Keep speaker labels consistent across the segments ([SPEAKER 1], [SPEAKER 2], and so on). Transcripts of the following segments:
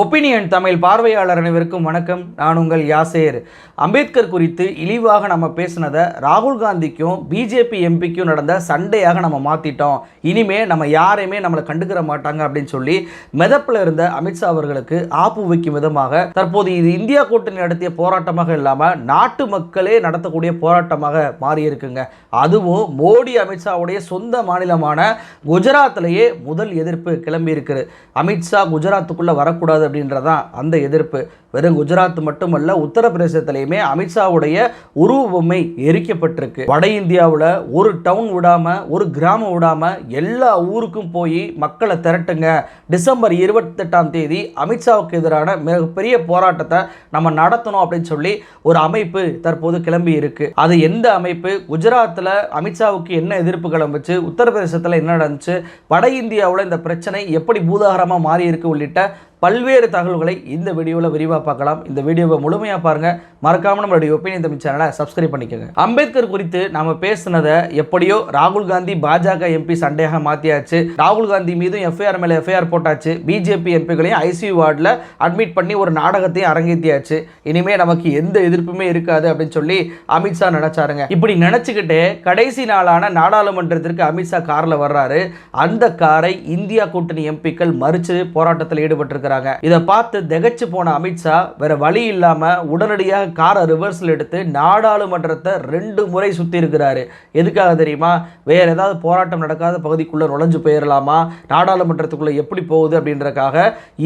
[SPEAKER 1] Opinion Tamil பார்வையாளர் அனைவருக்கும் வணக்கம். நான் உங்கள் யாசேர். அம்பேத்கர் குறித்து இழிவாக நம்ம பேசினதை ராகுல் காந்திக்கும் பிஜேபி எம்பிக்கும் நடந்த சண்டையாக நம்ம மாற்றிட்டோம் இனிமே நம்ம யாரையுமே நம்மளை கண்டுக்கிற மாட்டாங்க அப்படின்னு சொல்லி மெதப்பில் இருந்த அமித்ஷா அவர்களுக்கு ஆப்பு வைக்கும் விதமாக தற்போது இது இந்தியா கூட்டணி நடத்திய போராட்டமாக இல்லாமல் நாட்டு மக்களே நடத்தக்கூடிய போராட்டமாக மாறியிருக்குங்க. அதுவும் மோடி அமித்ஷாவுடைய சொந்த மாநிலமான குஜராத்திலேயே முதல் எதிர்ப்பு கிளம்பி இருக்குது அமித்ஷா குஜராத்துக்குள்ளே வரக்கூடாது அப்படின்றதான் அந்த எதிர்ப்பு. வெறும் குஜராத் மட்டுமல்ல உத்தரப்பிரதேசத்திலையுமே அமித்ஷாவுடைய உருவமை எரிக்கப்பட்டிருக்கு. வட இந்தியாவில் ஒரு டவுன் விடாமல் ஒரு கிராமம் விடாமல் எல்லா ஊருக்கும் போய் மக்களை திரட்டுங்க. டிசம்பர் இருபத்தெட்டாம் தேதி அமித்ஷாவுக்கு எதிரான மிகப்பெரிய போராட்டத்தை நம்ம நடத்தணும் அப்படின்னு சொல்லி ஒரு அமைப்பு தற்போது கிளம்பி இருக்கு. அது எந்த அமைப்பு? குஜராத்தில் அமித்ஷாவுக்கு என்ன எதிர்ப்பு கிளம்புச்சு உத்தரப்பிரதேசத்தில் என்ன நடந்துச்சு? வட இந்தியாவில் இந்த பிரச்சனை எப்படி பூதாகரமாக மாறி இருக்கு உள்ளிட்ட பல்வேறு தகவல்களை இந்த வீடியோவில் விரிவாக பார்க்கலாம். இந்த வீடியோவை முழுமையாக பாருங்கள் மறக்காமல் நம்மளுடைய ஒப்பீனியன் தமிழ் சேனலை சப்ஸ்கிரைப் பண்ணிக்கோங்க. அம்பேத்கர் குறித்து நாம் பேசுனதை எப்படியோ ராகுல் காந்தி பாஜக எம்பி சண்டையாக மாற்றியாச்சு ராகுல் காந்தி மீதும் எஃப்ஐஆர் மேலே எஃப்ஐஆர் போட்டாச்சு. பிஜேபி எம்பிகளையும் ஐசியூ வார்டில் அட்மிட் பண்ணி ஒரு நாடகத்தையும் அரங்கேற்றியாச்சு இனிமே நமக்கு எந்த எதிர்ப்புமே இருக்காது அப்படின்னு சொல்லி அமித்ஷா நினச்சாருங்க. இப்படி நினச்சிக்கிட்டே கடைசி நாளான நாடாளுமன்றத்திற்கு அமித்ஷா காரில் வர்றாரு. அந்த காரை இந்தியா கூட்டணி எம்பிக்கள் மறித்து போராட்டத்தில் ஈடுபட்டிருக்கிறாங்க. இதை பார்த்து திகச்சு போன அமித்ஷா வேற வழி இல்லாம உடனடியாக காரை ரிவர்ஸில் எடுத்து நாடாளுமன்றத்தை ரெண்டு முறை சுற்றி இருக்கிறாரு. எதுக்காக தெரியுமா? வேற ஏதாவது போராட்டம் நடக்காத பகுதிக்குள்ள நுழைஞ்சு போயிடலாமா நாடாளுமன்றத்துக்குள்ள எப்படி போகுது அப்படின்றக்காக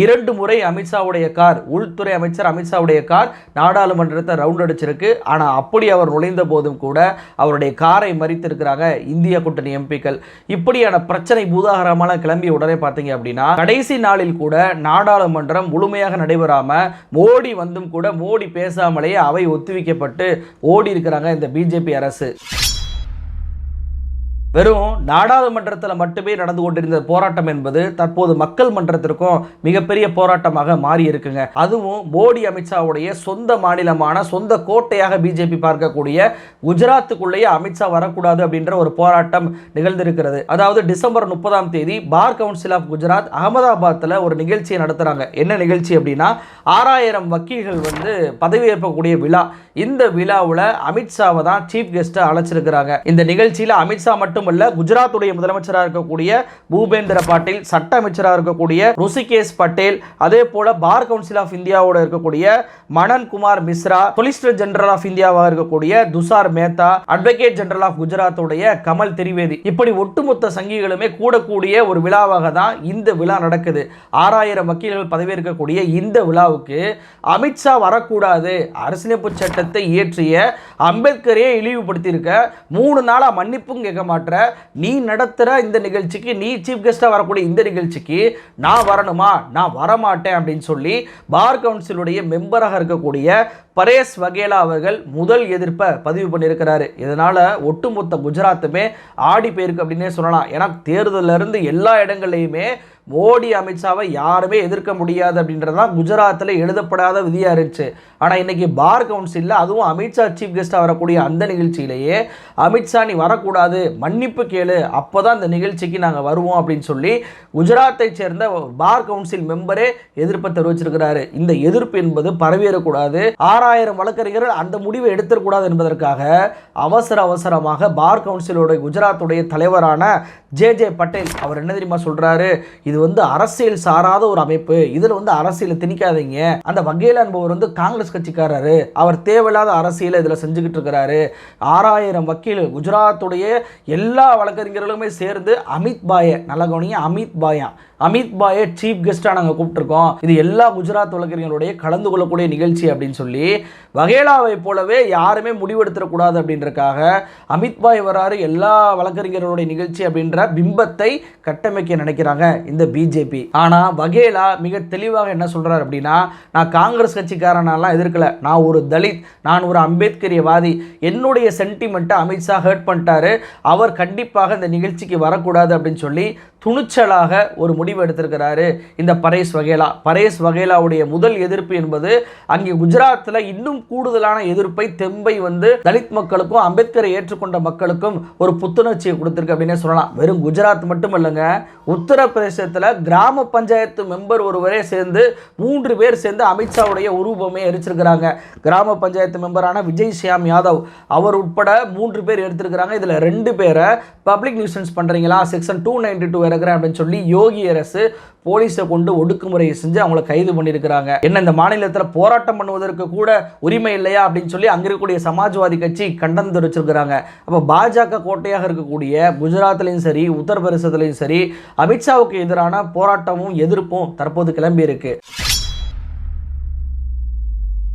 [SPEAKER 1] இரண்டு முறை அமித்ஷாவுடைய கார் உள்துறை அமைச்சர் அமித்ஷாவுடைய கார் நாடாளுமன்றத்தை ரவுண்ட் அடிச்சிருக்கு. ஆனால் அப்படி அவர் நுழைந்த போதும் கூட அவருடைய காரை மறித்திருக்கிறாங்க இந்திய கூட்டணி எம்பிக்கள். இப்படியான பிரச்சனை பூதாகரமான கிளம்பி உடனே பார்த்தீங்க அப்படின்னா கடைசி நாளில் கூட நாடாளுமன்றம் முழுமையாக நடைபெறாமல் மோடி வந்தும் கூட மோடி பேசாமலேயே அவை ஒத்திவைக்கப்பட்டு ஓடி இருக்கிறாங்க இந்த பிஜேபி அரசு. வெறும் நாடாளுமன்றத்தில் மட்டுமே நடந்து கொண்டிருந்த போராட்டம் என்பது தற்போது மக்கள் மன்றத்திற்கும் மிகப்பெரிய போராட்டமாக மாறி இருக்குங்க அதுவும் மோடி அமித்ஷாவுடைய சொந்த மாநிலமான சொந்த கோட்டையாக பிஜேபி பார்க்கக்கூடிய குஜராத்துக்குள்ளேயே அமித்ஷா வரக்கூடாது அப்படின்ற ஒரு போராட்டம் நிகழ்ந்திருக்கிறது. அதாவது டிசம்பர் முப்பதாம் தேதி பார் கவுன்சில் ஆஃப் குஜராத் அகமதாபாத்தில் ஒரு நிகழ்ச்சியை நடத்துகிறாங்க என்ன நிகழ்ச்சி அப்படின்னா ஆறாயிரம் வக்கீல்கள் வந்து பதவியேற்கக்கூடிய விழா. இந்த விழாவில் அமித்ஷாவை தான் சீஃப் கெஸ்ட்டாக அழைச்சிருக்கிறாங்க. இந்த நிகழ்ச்சியில் அமித்ஷா மட்டும் மட்டுமல்ல குஜராத்துடைய முதலமைச்சராக இருக்கக்கூடிய பூபேந்திர பாட்டீல் சட்ட அமைச்சராக இருக்கக்கூடிய ருஷிகேஷ் பட்டேல் அதே போல பார் கவுன்சில் ஆஃப் இந்தியாவோட இருக்கக்கூடிய Manan Kumar Mishra solicitor general of இந்தியாவாக இருக்கக்கூடிய Tushar Mehta advocate general of குஜராத்துடைய Kamal Trivedi. இப்படி ஒட்டுமொத்த சங்கிகளுமே கூடக்கூடிய ஒரு விழாவாக தான் இந்த விழா நடக்குது. ஆறாயிரம் வக்கீல்கள் பதவியேற்கக்கூடிய இந்த விழாவுக்கு அமித்ஷா வரக்கூடாது. அரசியலமைப்பு சட்டத்தை இயற்றிய அம்பேத்கரையே இழிவுபடுத்தியிருக்க மூணு நாளாக மன்னிப்பும் கேட்க மாட்டேன் நீ நடத்துகிற இந்த நிகழ்ச்சிக்கு நீ சீஃப் கெஸ்ட்டாக வரக்கூடிய இந்த நிகழ்ச்சிக்கு நான் வரணுமா? நான் வரமாட்டேன் அப்படின்னு சொல்லி பார் கவுன்சிலுடைய மெம்பராக இருக்கக்கூடிய பரேஸ் வகேலா அவர்கள் முதல் எதிர்ப்பை பதிவு பண்ணியிருக்கிறாரு. இதனால் ஒட்டுமொத்த குஜராத்துமே ஆடி போயிருக்கு அப்படின்னே சொல்லலாம். ஏன்னா தேர்தலிருந்து எல்லா இடங்கள்லையுமே மோடி அமித்ஷாவை யாருமே எதிர்க்க முடியாது அப்படின்றது தான் குஜராத்தில் எழுதப்படாத விதியாக இருந்துச்சு. ஆனால் இன்றைக்கி பார் கவுன்சிலில் அதுவும் அமித்ஷா சீஃப் கெஸ்ட்டாக வரக்கூடிய அந்த நிகழ்ச்சியிலேயே அமித்ஷா நீ வரக்கூடாது மன்னிப்பு கேளு அப்போ தான் இந்த நிகழ்ச்சிக்கு நாங்கள் வருவோம் அப்படின்னு சொல்லி குஜராத்தை சேர்ந்த பார் கவுன்சில் மெம்பரே எதிர்ப்பை தெரிவிச்சிருக்கிறாரு. இந்த எதிர்ப்பு என்பது பரவிடக்கூடாது ஆறாயிரம் வழக்கறிஞர்கள் அந்த முடிவை எடுத்துடக்கூடாது என்பதற்காக அவசர அவசரமாக பார் கவுன்சிலோட குஜராத்துடைய தலைவரான ஜே ஜே பட்டேல் அவர் என்ன தெரியுமா சொல்கிறாரு இது வந்து அரசியல் சாராத ஒரு அமைப்பு. இதில் வந்து அரசியலை திணிக்காதீங்க. அந்த வகையில் என்பவர் வந்து காங்கிரஸ் கட்சிக்காரரு. அவர் தேவையில்லாத அரசியலை இதில் செஞ்சுக்கிட்டு இருக்கிறாரு. ஆறாயிரம் வக்கீல் குஜராத்துடைய எல்லா வழக்கறிஞர்களுமே சேர்ந்து அமித் பாய நல்ல கவனிங்க அமித் பாயா அமித் பாயை சீஃப் கெஸ்ட்டாக நாங்கள் கூப்பிட்டுருக்கோம். இது எல்லா குஜராத் வழக்கறிஞர்களுடைய கலந்து கொள்ளக்கூடிய நிகழ்ச்சி அப்படின்னு சொல்லி வகேலாவை போலவே யாருமே முடிவெடுத்துடக்கூடாது அப்படின்றக்காக அமித் பாய் வராரு எல்லா வழக்கறிஞர்களுடைய நிகழ்ச்சி அப்படின்ற பிம்பத்தை கட்டமைக்க நினைக்கிறாங்க இந்த பிஜேபி. ஆனால் வகேலா மிக தெளிவாக என்ன சொல்கிறார் அப்படின்னா நான் காங்கிரஸ் கட்சிக்காரனாலாம் எதிர்க்கல. நான் ஒரு தலித் நான் ஒரு அம்பேத்கரியவாதி. என்னுடைய சென்டிமெண்ட்டை அமித்ஷா ஹர்ட் பண்ணிட்டாரு. அவர் கண்டிப்பாக இந்த நிகழ்ச்சிக்கு வரக்கூடாது அப்படின்னு சொல்லி துணிச்சலாக ஒரு முடிவு எடுத்திருக்கிறாரு இந்த பரேஷ் வகேலா. பரேஷ் வகேலாவுடைய முதல் எதிர்ப்பு என்பது அங்கே குஜராத்தில் இன்னும் கூடுதலான எதிர்ப்பை தெம்பை வந்து தலித் மக்களுக்கும் அம்பேத்கரை ஏற்றுக்கொண்ட மக்களுக்கும் ஒரு புத்துணர்ச்சியை கொடுத்துருக்கு அப்படின்னே சொல்லலாம். வெறும் குஜராத் மட்டும் இல்லைங்க உத்தரப்பிரதேசத்தில் கிராம பஞ்சாயத்து மெம்பர் ஒருவரே சேர்ந்து மூன்று பேர் சேர்ந்து அமித்ஷாவுடைய உருவமே எரிச்சிருக்கிறாங்க. கிராம பஞ்சாயத்து மெம்பரான விஜய் ஷியாம் யாதவ் அவர் உட்பட மூன்று பேர் எடுத்திருக்கிறாங்க. இதில் ரெண்டு பேரை பப்ளிக் நியூசன்ஸ் பண்ணுறீங்களா செக்ஷன் டூ நைன்டி டூ இருக்கிறேன் அப்படின்னு சொல்லி யோகி அரசு போலீஸை கொண்டு ஒடுக்குமுறையை செஞ்சு அவங்கள கைது பண்ணியிருக்கிறாங்க. என்ன இந்த மாநிலத்தில் போராட்டம் பண்ணுவதற்கு கூட உரிமை இல்லையா அப்படின்னு சொல்லி அங்கே இருக்கக்கூடிய சமாஜ்வாதி கட்சி கண்டனம் தெரிவிச்சிருக்கிறாங்க. அப்போ பாஜக கோட்டையாக இருக்கக்கூடிய குஜராத்லையும் சரி உத்தரப்பிரதேசத்துலையும் சரி அமித்ஷாவுக்கு எதிரான போராட்டமும் எதிர்ப்பும் தற்போது கிளம்பி இருக்கு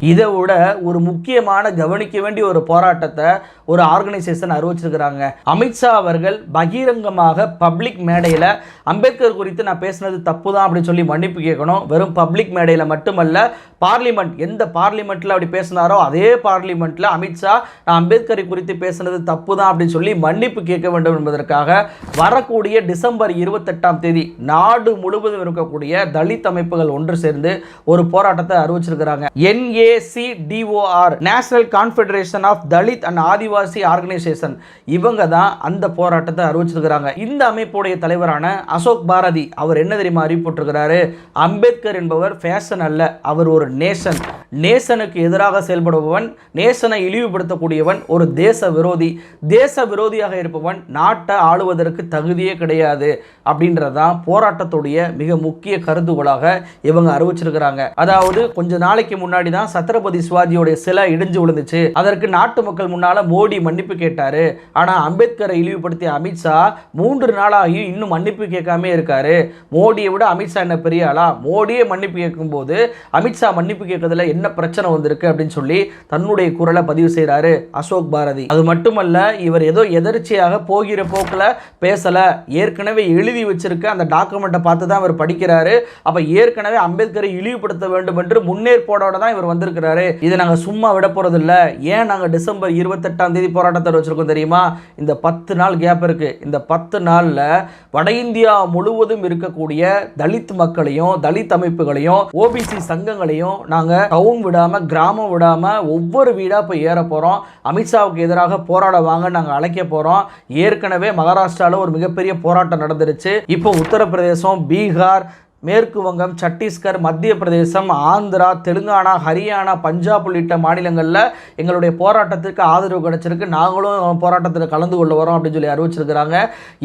[SPEAKER 1] இதை விட ஒரு முக்கியமான கவனிக்க வேண்டிய ஒரு போராட்டத்தை ஒரு ஆர்கனைசேஷன் அறிவிச்சிருக்கிறாங்க. அமித்ஷா அவர்கள் பகிரங்கமாக பப்ளிக் மேடையில் அம்பேத்கர் குறித்து நான் பேசினது தப்பு தான் அப்படின்னு சொல்லி மன்னிப்பு கேட்கணும். வெறும் பப்ளிக் மேடையில் மட்டுமல்ல பார்லிமெண்ட் எந்த பார்லிமெண்ட்டில் அப்படி பேசினாரோ அதே பார்லிமெண்ட்டில் அமித்ஷா நான் அம்பேத்கரை குறித்து பேசினது தப்பு தான் அப்படின்னு சொல்லி மன்னிப்பு கேட்க வேண்டும் என்பதற்காக வரக்கூடிய டிசம்பர் இருபத்தெட்டாம் தேதி நாடு முழுவதும் இருக்கக்கூடிய தலித் அமைப்புகள் ஒன்று சேர்ந்து ஒரு போராட்டத்தை அறிவிச்சிருக்கிறாங்க. ஏசிடிஓஆர் national confederation of Dalit and Adivasi organisation இவங்க தான் அந்த போராட்டத்தை அறிவிச்சிருக்கிறாங்க. இந்த அமைப்புடைய தலைவரான அசோக் பாரதி அவர் என்ன தெரியுமா அறிவிப்பிட்டிருக்கிறாரு அம்பேத்கர் என்பவர் ஃபேஷன் அல்ல அவர் ஒரு நேஷன் நேசனுக்கு எதிராக செயல்படுபவன் நேசனை இழிவுபடுத்தக்கூடியவன் ஒரு தேச விரோதி தேச விரோதியாக இருப்பவன் நாட்டை ஆளுவதற்கு தகுதியே கிடையாது அப்படின்றதான் போராட்டத்துடைய மிக முக்கிய கருதுகோளாக இவங்க அறிவிச்சிருக்கிறாங்க. அதாவது கொஞ்ச நாளைக்கு முன்னாடி தான் சத்ரபதி சிவாஜியோடைய சிலை இடிஞ்சு விழுந்துச்சு. அதற்கு நாட்டு மக்கள் முன்னால மோடி மன்னிப்பு கேட்டாரு. ஆனா அம்பேத்கரை இழிவுபடுத்திய அமித்ஷா மூன்று நாளாகியும் இன்னும் மன்னிப்பு கேட்காம இருக்காரு. மோடியை விட அமித்ஷா என்ன பெரிய ஆளா? மோடியே மன்னிப்பு கேட்கும்போது அமித்ஷா மன்னிப்பு கேட்கறதுல என்ன பிரச்சனை வந்திருக்கு அப்படின்னு சொல்லி தன்னுடைய குரலை பதிவு செய்கிறாரு அசோக் பாரதி. அது மட்டுமல்ல இவர் ஏதோ எதர்ச்சியாக போகிற போக்கில் பேசலை. ஏற்கனவே எழுதி வச்சிருக்க அந்த டாக்குமெண்ட்டை பார்த்து தான் இவர் படிக்கிறாரு. அப்போ ஏற்கனவே அம்பேத்கரை இழிவுபடுத்த வேண்டும் என்று முன்னேற்போடோட தான் இவர் வந்திருக்கிறாரு. இதை நாங்கள் சும்மா விட போகிறதில்ல ஏன் நாங்கள் டிசம்பர் இருபத்தெட்டாம் தேதி போராட்டத்தை வச்சிருக்கோம் தெரியுமா? இந்த பத்து நாள் கேப் இருக்கு. இந்த பத்து நாளில் வட இந்தியா முழுவதும் இருக்கக்கூடிய தலித் மக்களையும் தலித் அமைப்புகளையும் ஓபிசி சங்கங்களையும் நாங்கள் டவுன் விடாமல் கிராமம் விடாமல் ஒவ்வொரு வீடாக இப்போ ஏற போகிறோம் அமித்ஷாவுக்கு எதிராக போராட வாங்க நாங்கள் அழைக்க போகிறோம் ஏற்கனவே மகாராஷ்டிராவில் ஒரு மிகப்பெரிய போராட்டம் நடந்துருச்சு. இப்போ உத்தரப்பிரதேசம் பீகார் மேற்கு வங்கம் சத்தீஸ்கர் மத்திய பிரதேசம் ஆந்திரா தெலுங்கானா ஹரியானா பஞ்சாப் உள்ளிட்ட மாநிலங்களில் எங்களுடைய போராட்டத்திற்கு ஆதரவு கிடைச்சிருக்கு. நாங்களும் போராட்டத்தில் கலந்து கொள்ள வரோம் அப்படின்னு சொல்லி அறிவிச்சிருக்கிறாங்க.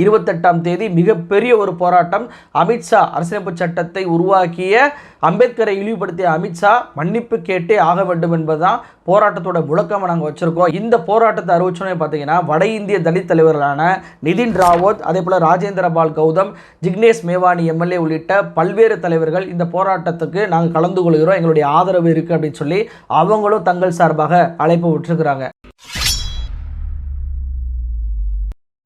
[SPEAKER 1] இருபத்தெட்டாம் தேதி மிகப்பெரிய ஒரு போராட்டம். அமித்ஷா அரசியலமைப்பு சட்டத்தை உருவாக்கிய அம்பேத்கரை இழிவுபடுத்திய அமித்ஷா மன்னிப்பு கேட்டே ஆக வேண்டும் என்பதுதான் போராட்டத்தோட முழக்கமாக நாங்கள் வச்சுருக்கோம். இந்த போராட்டத்தை அறிவிச்சோன்னே பார்த்தீங்கன்னா வட இந்திய தலித் தலைவர்களான நிதின் ராவத் அதே போல் ராஜேந்திர பால் கௌதம் ஜிக்னேஷ் மேவானி எம்எல்ஏ உள்ளிட்ட பல்வேறு தலைவர்கள் இந்த போராட்டத்துக்கு நாங்கள் கலந்து கொள்கிறோம். எங்களுடைய ஆதரவு இருக்குது அப்படின்னு சொல்லி அவங்களும் தங்கள் சார்பாக அழைப்பு விட்டுருக்குறாங்க.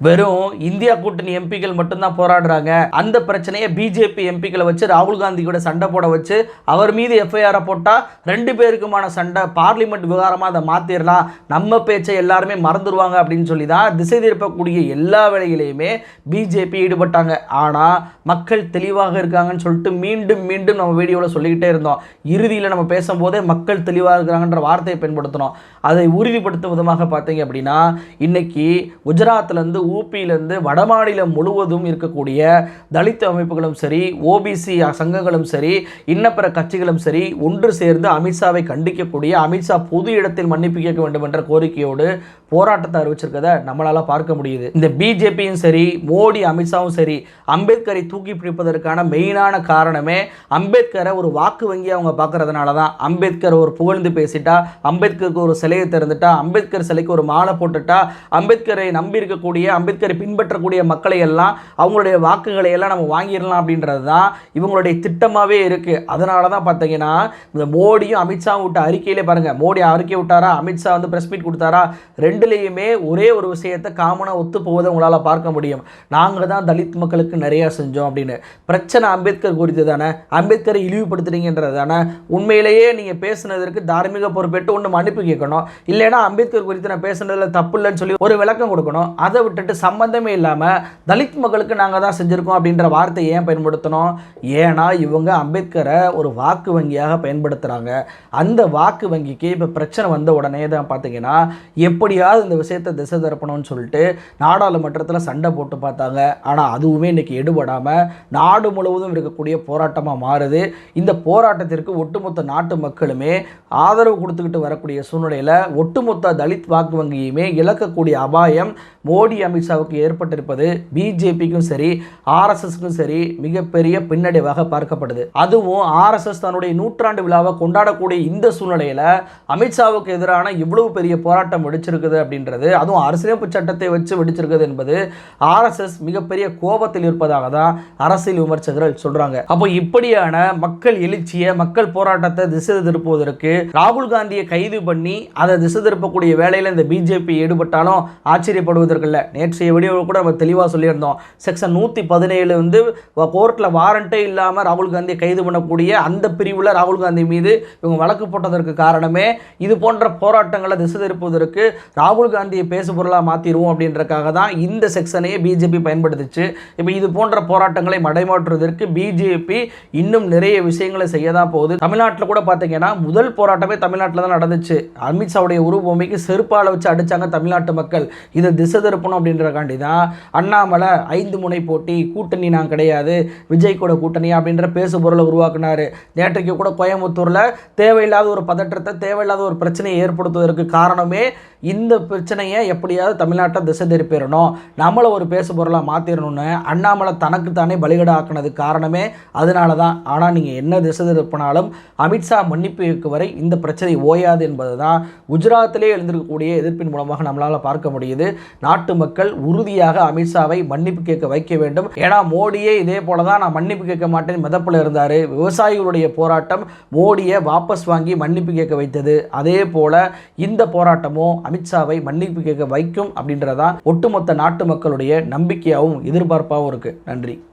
[SPEAKER 1] வெறும் இந்தியா கூட்டணி எம்பிக்கள் மட்டும்தான் போராடுறாங்க. அந்த பிரச்சனையை பிஜேபி எம்பிக்களை வச்சு ராகுல் காந்தி கூட சண்டை போட வச்சு அவர் மீது எஃப்ஐஆரை போட்டால் ரெண்டு பேருக்குமான சண்டை பார்லிமெண்ட் விவகாரமாக அதை மாற்றிடலாம் நம்ம பேச்சை எல்லாருமே மறந்துடுவாங்க அப்படின்னு சொல்லி தான் திசை திருப்பக்கூடிய எல்லா வேலையிலையுமே பிஜேபி ஈடுபட்டாங்க. ஆனால் மக்கள் தெளிவாக இருக்காங்கன்னு சொல்லிட்டு மீண்டும் மீண்டும் நம்ம வீடியோவில் சொல்லிக்கிட்டே இருந்தோம். இறுதியில் நம்ம பேசும்போதே மக்கள் தெளிவாக இருக்கிறாங்கன்ற வார்த்தையை பயன்படுத்தணும் அதை உறுதிப்படுத்தும் விதமாக பார்த்தீங்க அப்படின்னா இன்னைக்கு குஜராத்லேருந்து ஊபியிலேருந்து வடமாநிலம் முழுவதும் இருக்கக்கூடிய தலித் அமைப்புகளும் சரி ஓபிசி சங்கங்களும் சரி இன்னப்பிற கட்சிகளும் சரி ஒன்று சேர்ந்து அமித்ஷாவை கண்டிக்கக்கூடிய அமித்ஷா பொது இடத்தில் மன்னிப்பு கேட்க வேண்டும் என்ற கோரிக்கையோடு போராட்டத்தை அறிவிச்சிருக்கதை நம்மளால் பார்க்க முடியுது. இந்த பிஜேபியும் சரி மோடி அமித்ஷாவும் சரி அம்பேத்கரை தூக்கி பிடிப்பதற்கான மெயினான காரணமே அம்பேத்கரை ஒரு வாக்கு வங்கி அவங்க பார்க்கறதுனால தான் அம்பேத்கர் ஒரு புகழ்ந்து பேசிட்டா அம்பேத்கருக்கு ஒரு சிலையை திறந்துட்டா அம்பேத்கர் சிலைக்கு ஒரு மாலை போட்டுட்டா அம்பேத்கரை நம்பி இருக்கக்கூடிய அம்பேத்கரை பின்பற்றக்கூடிய மக்களை எல்லாம் அவங்களுடைய வாக்குகளை எல்லாம் நம்ம வாங்கிடலாம் அப்படின்றது தான் இவங்களுடைய திட்டமாகவே இருக்குது அதனால தான் பார்த்தீங்கன்னா இந்த மோடியும் அமித்ஷாவும் விட்ட அறிக்கையிலே பாருங்கள் மோடி அறிக்கை விட்டாரா அமித்ஷா வந்து ப்ரெஸ் மீட் கொடுத்தாரா ரெண்டு ரெண்டுலேயுமே ஒரே ஒரு விஷயத்தை காமனாக ஒத்து போவதை உங்களால் பார்க்க முடியும். நாங்கள் தான் தலித் மக்களுக்கு நிறையா செஞ்சோம் அப்படின்னு. பிரச்சனை அம்பேத்கர் குறித்து தானே? அம்பேத்கரை இழிவுபடுத்துறீங்கன்றது தானே? உண்மையிலேயே நீங்கள் பேசுனதற்கு தார்மீக பொறுப்பேற்று ஒன்று மன்னிப்பு கேட்கணும். இல்லைன்னா அம்பேத்கர் குறித்து நான் பேசுனதில் தப்பு இல்லைன்னு சொல்லி ஒரு விளக்கம் கொடுக்கணும். அதை விட்டுட்டு சம்பந்தமே இல்லாமல் தலித் மக்களுக்கு நாங்கள் தான் செஞ்சுருக்கோம் அப்படின்ற வார்த்தையை ஏன் பயன்படுத்தணும்? ஏன்னா இவங்க அம்பேத்கரை ஒரு வாக்கு வங்கியாக பயன்படுத்துகிறாங்க அந்த வாக்கு வங்கிக்கு இப்போ பிரச்சனை வந்த உடனே தான் பார்த்தீங்கன்னா எப்படியா எப்படியாவது இந்த விஷயத்தை திசை திருப்பணும்னு சொல்லிட்டு நாடாளுமன்றத்தில் சண்டை போட்டு பார்த்தாங்க. ஆனால் அதுவுமே இன்றைக்கி எடுபடாமல் நாடு முழுவதும் இருக்கக்கூடிய போராட்டமாக மாறுது. இந்த போராட்டத்திற்கு ஒட்டுமொத்த நாட்டு மக்களுமே ஆதரவு கொடுத்துக்கிட்டு வரக்கூடிய சூழ்நிலையில் ஒட்டுமொத்த தலித் வாக்கு வங்கியுமே இழக்கக்கூடிய அபாயம் மோடி அமித்ஷாவுக்கு ஏற்பட்டிருப்பது. பிஜேபிக்கும் சரி ஆர்எஸ்எஸ்க்கும் சரி மிகப்பெரிய பின்னடைவாக பார்க்கப்படுது. அதுவும் ஆர்எஸ்எஸ் தன்னுடைய நூற்றாண்டு விழாவை கொண்டாடக்கூடிய இந்த சூழ்நிலையில் அமித்ஷாவுக்கு எதிரான இவ்வளவு பெரிய போராட்டம் வெடிச்சிருக்குது. அப்படின்றது அதுவும் அரசியலமைப்பு சட்டத்தை வச்சு வெடிச்சிருக்கிறது என்பது ஆர்எஸ்எஸ் மிகப்பெரிய கோபத்தில் இருப்பதாக தான் அரசியல் விமர்சகர்கள் சொல்றாங்க. அப்போ இப்படியான மக்கள் எழுச்சியை மக்கள் போராட்டத்தை திசை திருப்புவதற்கு ராகுல் காந்தியை கைது பண்ணி அதை திசை திருப்பக்கூடிய வேலையில் இந்த பிஜேபி ஈடுபட்டாலும் ஆச்சரியப்படுவதற்கில்ல நேற்றைய வீடியோவில் கூட நம்ம தெளிவாக சொல்லியிருந்தோம். செக்ஷன் நூற்றி பதினேழு வந்து கோர்ட்டில் வாரண்டே இல்லாமல் ராகுல் காந்தியை கைது பண்ணக்கூடிய அந்த பிரிவில் ராகுல் காந்தி மீது இவங்க வழக்கு போட்டதற்கு காரணமே இது போன்ற போராட்டங்களை திசை திருப்புவதற்கு ராகுல் காந்தியை பேசு பொருளாக மாற்றிடுவோம் அப்படின்றக்காக தான் இந்த செக்ஷனையே பிஜேபி பயன்படுத்துச்சு. இப்போ இது போன்ற போராட்டங்களை மடைமாற்றுவதற்கு பிஜேபி இன்னும் நிறைய விஷயங்களை செய்ய தான் போகுது. தமிழ்நாட்டில் கூட பார்த்தீங்கன்னா முதல் போராட்டமே தமிழ்நாட்டில் தான் நடந்துச்சு. அமித்ஷாவுடைய உருவமைக்கு செருப்பால் வச்சு அடிச்சாங்க தமிழ்நாட்டு மக்கள். இதை திசை திருப்பணும் அப்படின்றக்காண்டி தான் அண்ணாமலை ஐந்து முனை போட்டி கூட்டணி நான் கிடையாது விஜய் கூட கூட்டணி அப்படின்ற பேசு பொருளை உருவாக்குனார். நேற்றைக்கு கூட கோயம்புத்தூரில் தேவையில்லாத ஒரு பதற்றத்தை தேவையில்லாத ஒரு பிரச்சனையை ஏற்படுத்துவதற்கு காரணமே இந்த பிரச்சனையை எப்படியாவது தமிழ்நாட்டை திசை திருப்பிடணும் நம்மளை ஒரு பேசு பொருளாக மாற்றிடணும்னு அண்ணாமலை தனக்கு தானே பலிகடை காரணமே அதனால தான் ஆனால் நீங்கள் என்ன திசை திருப்பினாலும் அமித்ஷா மன்னிப்பு வரை இந்த பிரச்சனை ஓயாது என்பது தான் குஜராத்திலே எழுந்திருக்கக்கூடிய எதிர்ப்பின் மூலமாக நம்மளால் பார்க்க முடியுது. நாட்டு மக்கள் உறுதியாக அமித்ஷாவை மன்னிப்பு கேட்க வைக்க வேண்டும். ஏன்னா மோடியே இதே போல தான் நான் மன்னிப்பு கேட்க மாட்டேன் மிதப்பில் இருந்தார். விவசாயிகளுடைய போராட்டம் மோடியை வாபஸ் வாங்கி மன்னிப்பு கேட்க வைத்தது. அதே போல இந்த போராட்டமும் அமித்ஷாவை மன்னிப்பு கேட்க வைக்கும் அப்படின்றதான் ஒட்டுமொத்த நாட்டு மக்களுடைய நம்பிக்கையாகவும் எதிர்பார்ப்பாகவும் இருக்கு. நன்றி.